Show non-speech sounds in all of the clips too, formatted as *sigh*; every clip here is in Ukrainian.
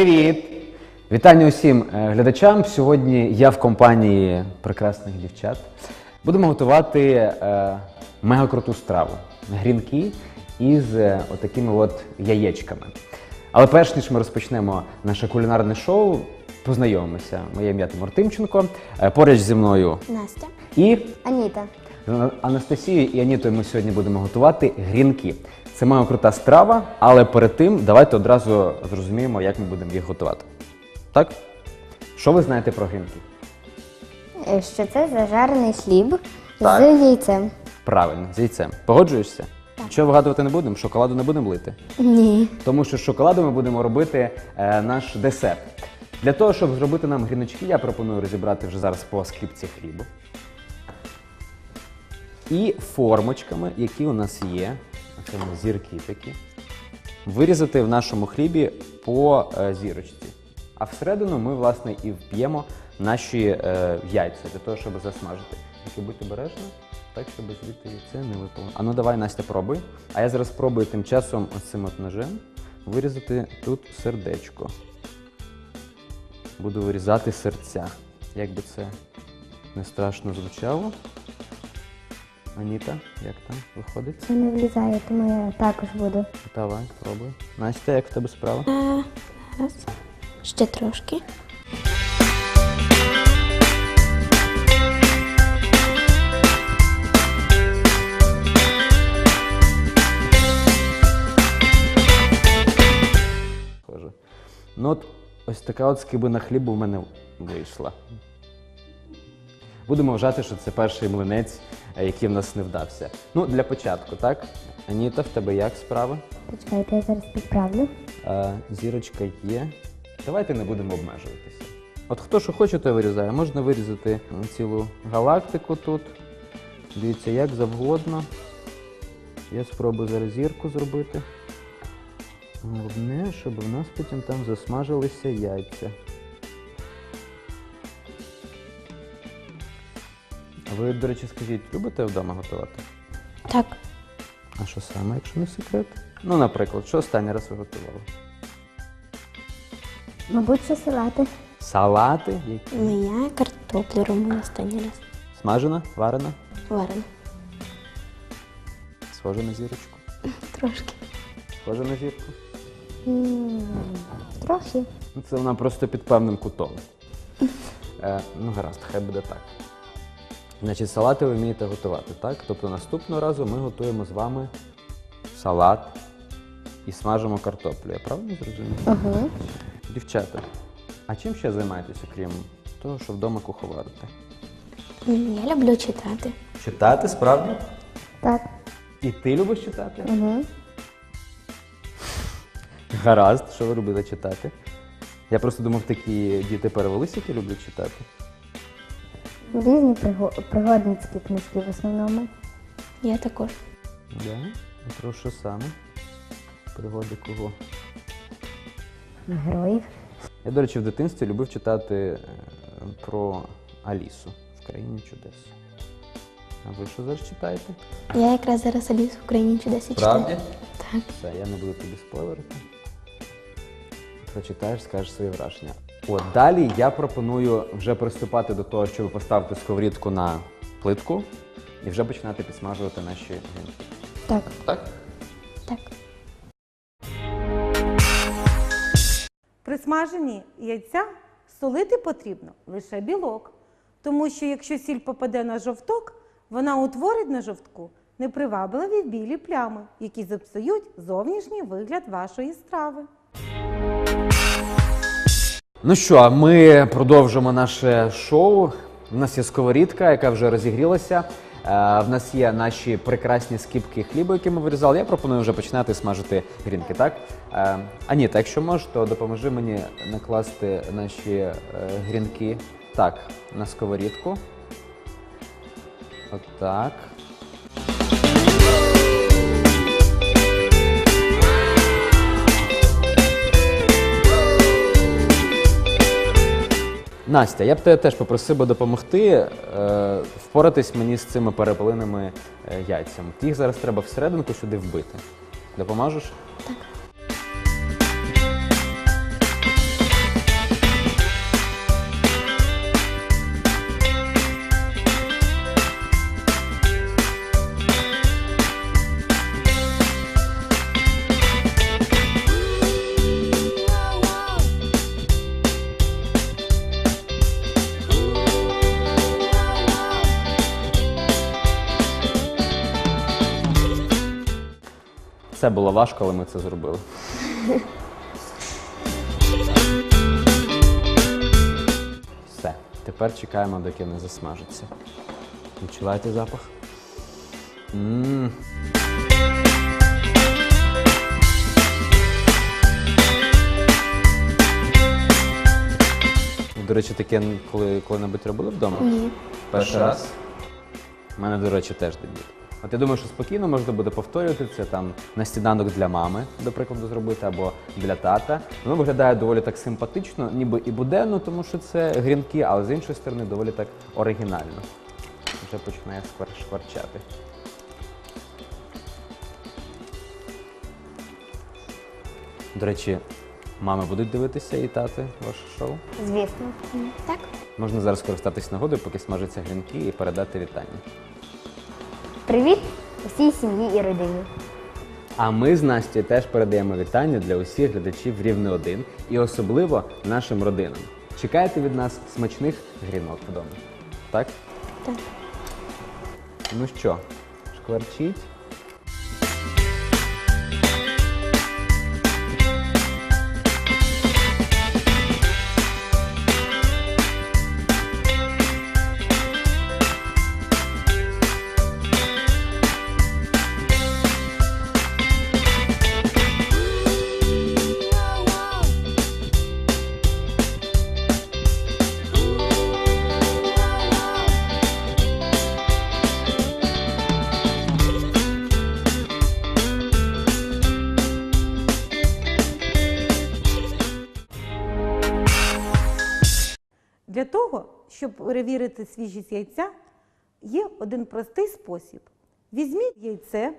Привіт! Вітання усім е, глядачам. Сьогодні я в компанії прекрасних дівчат. Будемо готувати е, мега круту страву грінки із е, отакими от яєчками. Але перш ніж ми розпочнемо наше кулінарне шоу, познайомимося. Моє ім'я Тимур Тимченко. Е, Поруч зі мною Настя. і Аніта. Анастасією і Анітою ми сьогодні будемо готувати грінки. Це мега крута страва, але перед тим давайте одразу зрозуміємо, як ми будемо їх готувати. Так? Що ви знаєте про грінки? Е, Що це зажарений хліб Так. з яйцем? Правильно, з яйцем. Погоджуєшся? Що вигадувати не будемо? Шоколаду не будемо лити? Ні. Тому що з шоколаду ми будемо робити е, наш десерт. Для того, щоб зробити нам гріночки, я пропоную розібрати вже зараз по скипці хлібу. І формочками, які у нас є, це зірки такі, вирізати в нашому хлібі по е, зірочці. А всередину ми, власне, і вп'ємо наші е, яйця для того, щоб засмажити. Тільки будь обережно, так, щоб звідти яйце не випало. А ну давай, Настя, пробуй. А я зараз спробую тим часом ось цим от ножем вирізати тут сердечко. Буду вирізати серця. Як би це не страшно звучало. Аніта, як там виходить? Це не влізає, тому я також буду. Давай, пробуй. Настя, як в тебе справа? Раз. Ще трошки. Схоже. Ну от ось така от скибина хлібу в мене вийшла. Будемо вважати, що це перший млинець, е, який в нас не вдався. Ну, для початку, так? Аніта, в тебе як справа? Почекайте, я зараз підправлю. Е, зірочка є. Давайте не будемо обмежуватися. От хто що хоче, той вирізає. Можна вирізати цілу галактику тут. Дивіться, як завгодно. Я спробую зараз зірку зробити. Головне, щоб в нас потім там засмажилися яйця. Ви, до речі, скажіть, любите вдома готувати? Так. А що саме, якщо не секрет? Ну, наприклад, що останній раз ви готували? Мабуть, що салати. Салати? Які? Ну, я картоплю робила останній раз. Смажена, варена, Варена. схожа на зірочку. Трошки. Схожа на зірку. М, Трохи. Ну, Це вона просто під певним кутом. Е, ну, гаразд, хай буде так. Значить, салати ви вмієте готувати, так? Тобто наступного разу ми готуємо з вами салат і смажимо картоплю. Я правильно зрозумів? Угу. Дівчата, а чим ще займаєтесь, окрім того, що вдома куховарите? Я люблю читати. Читати, справді? Так. І ти любиш читати? Угу. Гаразд, що ви робили читати? Я просто думав, такі діти перевелися, які люблять читати. Різні пригодницькі книжки в основному. Я також. Да? А про що саме? Пригоди кого? Героїв. Я, до речі, в дитинстві любив читати е, про Алісу в країні чудес. А ви що зараз читаєте? Я якраз зараз Алісу в Україні чудес і Правді? Так. Все, я не буду тобі спойлерити. Прочитаєш, скажеш свої враження. От далі я пропоную вже приступати до того, щоб поставити сковорідку на плитку і вже починати підсмажувати наші грінки. Так. Так? Так. При смаженні яйця солити потрібно лише білок, тому що якщо сіль попаде на жовток, вона утворить на жовтку непривабливі білі плями, які зіпсують зовнішній вигляд вашої страви. Ну що, ми продовжимо наше шоу. У нас є сковорідка, яка вже розігрілася. Е, В нас є наші прекрасні скипки хліба, які ми вирізали. Я пропоную вже починати смажити грінки, так? Е, Аніта, якщо можеш, то допоможи мені накласти наші е, грінки так, на сковорідку. Отак. Настя, я б тебе теж попросив би допомогти е, впоратись мені з цими перепелиними е, яйцями. Їх зараз треба всерединку сюди вбити. Допоможеш? Так. Все було важко, але ми це зробили. *laughs* Все. Тепер чекаємо, доки не засмажиться. Відчуваєте запах? Мм. До речі, таке коли, коли-небудь робили вдома? Ні. Перший раз? У мене, до речі, теж дебют. От я думаю, що спокійно можна буде повторювати це там на сніданок для мами, до прикладу, зробити, або для тата. Воно виглядає доволі так симпатично, ніби і буденно, тому що це грінки, але з іншої сторони доволі так оригінально. Вже починає шкварчати. До речі, мами будуть дивитися і тати ваше шоу? Звісно. Так. Можна зараз скористатись нагодою, поки смажаться грінки, і передати вітання. Привіт усій сім'ї і родині. А ми з Настю теж передаємо вітання для усіх глядачів Рівне 1 і особливо нашим родинам. Чекайте від нас смачних грінок вдома. Так? Так. Ну що, шкварчіть? Перевірити свіжість яйця, є один простий спосіб. Візьміть яйце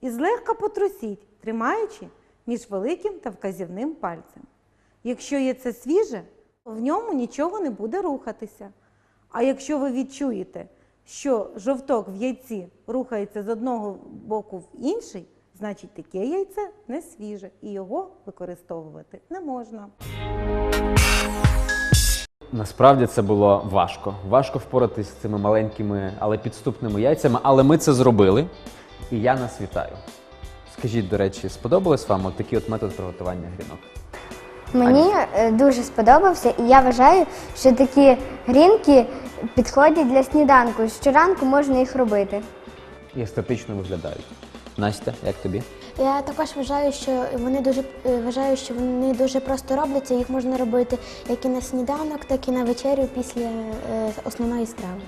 і злегка потрусіть, тримаючи між великим та вказівним пальцем. Якщо яйце свіже, то в ньому нічого не буде рухатися. А якщо ви відчуєте, що жовток в яйці рухається з одного боку в інший, значить таке яйце не свіже і його використовувати не можна. Насправді це було важко. Важко впоратись з цими маленькими, але підступними яйцями, але ми це зробили. І я нас вітаю. Скажіть, до речі, сподобалось вам от такий от метод приготування грінок? Мені е, дуже сподобався, і я вважаю, що такі грінки підходять для сніданку. Щоранку можна їх робити. І естетично виглядають. Настя, як тобі? Я також вважаю, що вони дуже е, вважаю, що вони дуже просто робляться. Їх можна робити як і на сніданок, так і на вечерю після е, основної страви.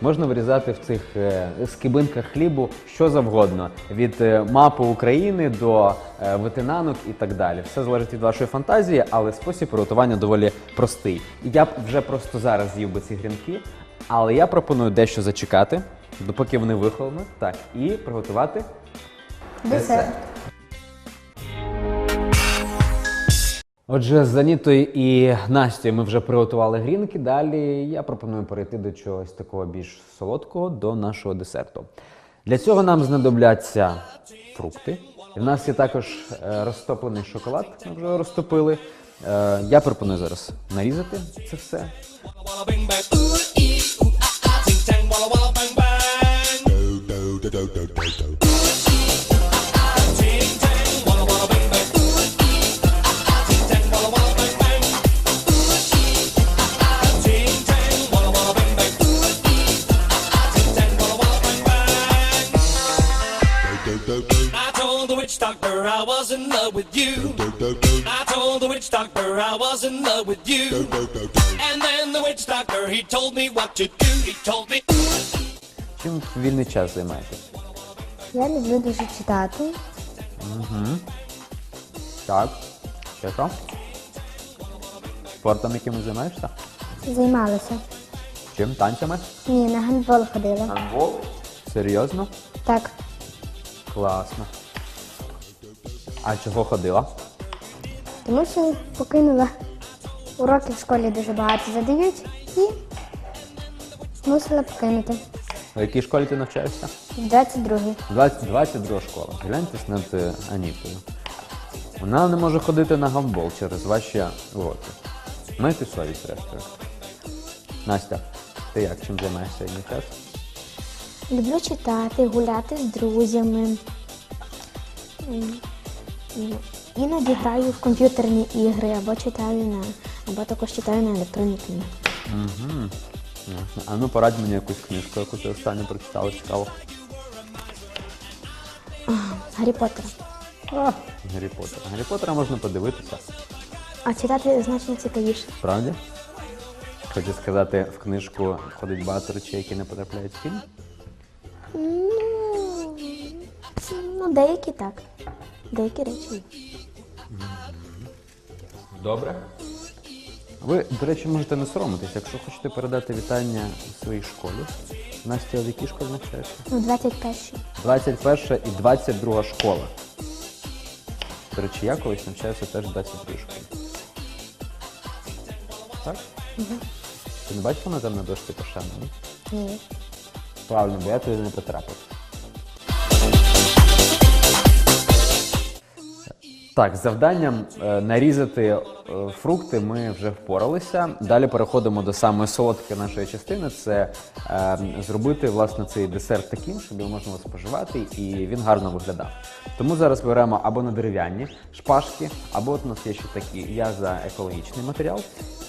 Можна вирізати в цих е, скибинках хлібу що завгодно, від мапи України до ветенанок і так далі. Все залежить від вашої фантазії, але спосіб приготування доволі простий. Я б вже просто зараз з'їв би ці грінки, але я пропоную дещо зачекати, допоки вони вихолонуть, так, і приготувати Десерт. Отже, з Анітою і Настю ми вже приготували грінки. Далі я пропоную перейти до чогось такого більш солодкого, до нашого десерту. Для цього нам знадобляться фрукти. І в нас є також е, розтоплений шоколад, ми вже розтопили. Е, я пропоную зараз нарізати це все. Love with you. I told the witch doctor I was in love with you. And then the witch doctor he told me what to do. He told me. Чим вільний час займаєтесь? Я люблю дуже читати. Так. Ще що? Спортом яким займаєшся? Займалася. Чим? Танцями? Ні, на гандбол ходила. Гандбол? Серйозно? Так. Класно. А чого ходила? Тому що покинула. Уроки в школі дуже багато задають і мусила покинути. У якій школі ти навчаєшся? В 22-й. 20, 22 школа. Гляньтесь над е, Анітою. Вона не може ходити на гамбол через ваші уроки. Майте совість, зрештою. Настя, ти як чим займаєшся час? Люблю читати, гуляти з друзями. М, Іноді граю в комп'ютерні ігри або читаю на або також читаю на електронні книги. Угу. Ясно. А ну порадь мені якусь книжку, яку ти останню прочитала, цікаво. Гаррі Поттера. А, Гаррі Поттер. Гаррі Поттера можна подивитися. А читати значно цікавіше. Справді? Хочу сказати, в книжку входить багато речей, які не потрапляють в фільм. Ну, ну деякі так. Деякі речі. Добре. Ви, до речі, можете не соромитись, якщо хочете передати вітання своїй школі. Настя, в якій школі навчаєшся? Ну, 21-й. 21 і 22 школа. До речі, я колись навчався теж в 22 школі. Так? Угу. Ти не бачила на там на дошці пошани? ні? Ні. Правильно, бо я туди не потрапив. Так, завданням е, нарізати е, фрукти ми вже впоралися. Далі переходимо до самої солодкої нашої частини. Це е, зробити власне цей десерт таким, щоб його можна було споживати і він гарно виглядав. Тому зараз беремо або на дерев'яні шпажки, або от у нас є ще такі. Я за екологічний матеріал.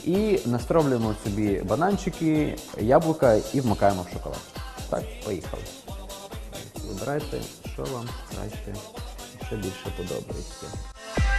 І настроблюємо собі бананчики, яблука і вмикаємо в шоколад. Так, поїхали. Вибирайте, що вам краще, що більше подобається.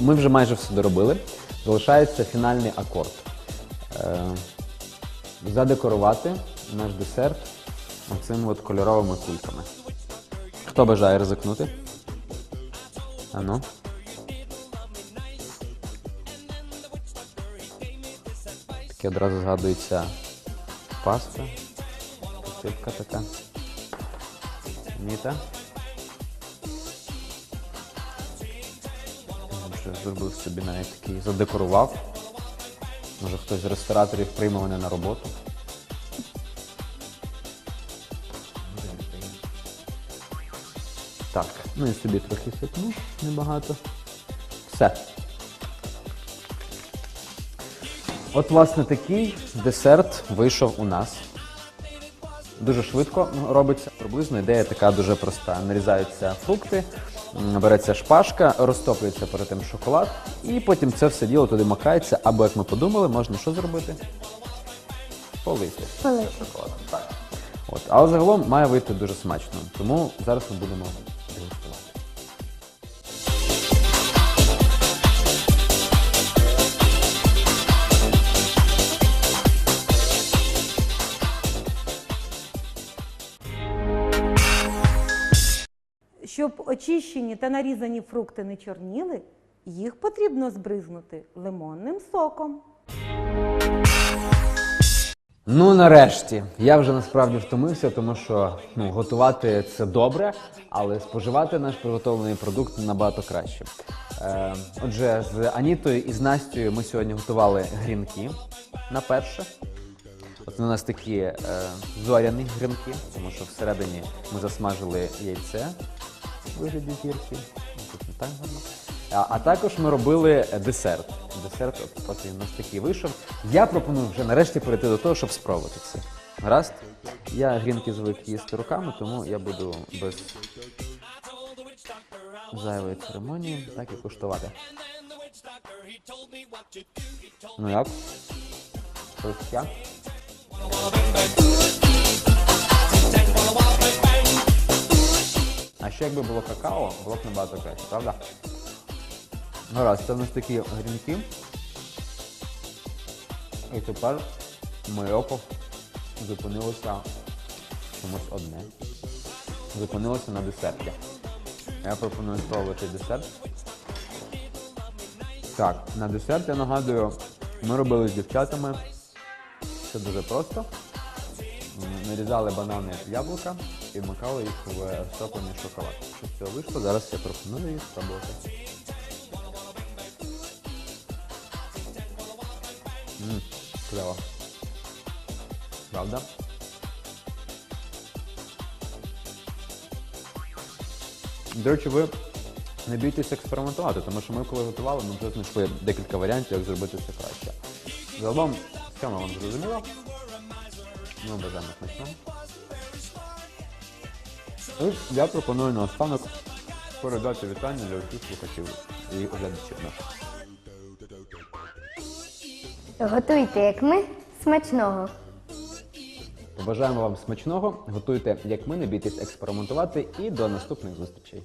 ми вже майже все доробили. Залишається фінальний акорд. Е, задекорувати наш десерт оцими от кольоровими кульками. Хто бажає ризикнути? Ану. Таке одразу згадується паста, посипка така. Ніта. Зробив собі навіть такий, задекорував. Може хтось з рестораторів прийме мене на роботу. Так, ну і собі трохи сипну, небагато. Все. От, власне, такий десерт вийшов у нас. Дуже швидко робиться. Приблизно ідея така дуже проста. Нарізаються фрукти, береться шпажка, розтоплюється перед тим шоколад, і потім це все діло туди макається, або як ми подумали, можна що зробити? Полити. Полити. Шоколадом. Так. От. Але загалом має вийти дуже смачно. Тому зараз ми будемо очищені та нарізані фрукти не чорніли, їх потрібно збризнути лимонним соком. Ну, нарешті. Я вже насправді втомився, тому що ну, готувати це добре, але споживати наш приготовлений продукт набагато краще. Е, отже, з Анітою і з Настю ми сьогодні готували грінки на перше. От у нас такі е, зоряні грінки, тому що всередині ми засмажили яйце вигляді зірки. Ну, так. А, також ми робили е, десерт. Десерт, от, от він у нас такий вийшов. Я пропоную вже нарешті перейти до того, щоб спробувати це. Гаразд? Я грінки звик їсти руками, тому я буду без зайвої церемонії так і куштувати. Ну як? Хрустя? А ще якби було какао, було б набагато краще, правда? Гаразд, це в нас такі грінки. І тепер моє око зупинилося чомусь одне. Зупинилося на десерті. Я пропоную спробувати десерт. Так, на десерт я нагадую, ми робили з дівчатами. Це дуже просто. Нарізали банани яблука, і вмикали їх в розтоплений шоколад. Що з цього вийшло? Зараз я пропоную їх спробувати. Ммм, клево. Правда? До речі, ви не бійтесь експериментувати, тому що ми коли готували, ми вже знайшли декілька варіантів, як зробити це краще. Загалом, схема вам зрозуміла. Ми бажаємо смачного. І я пропоную наостанок передати вітання для усіх слухачів і оглядачів наших. Готуйте, як ми, смачного! Побажаємо вам смачного, готуйте, як ми, не бійтесь експериментувати і до наступних зустрічей.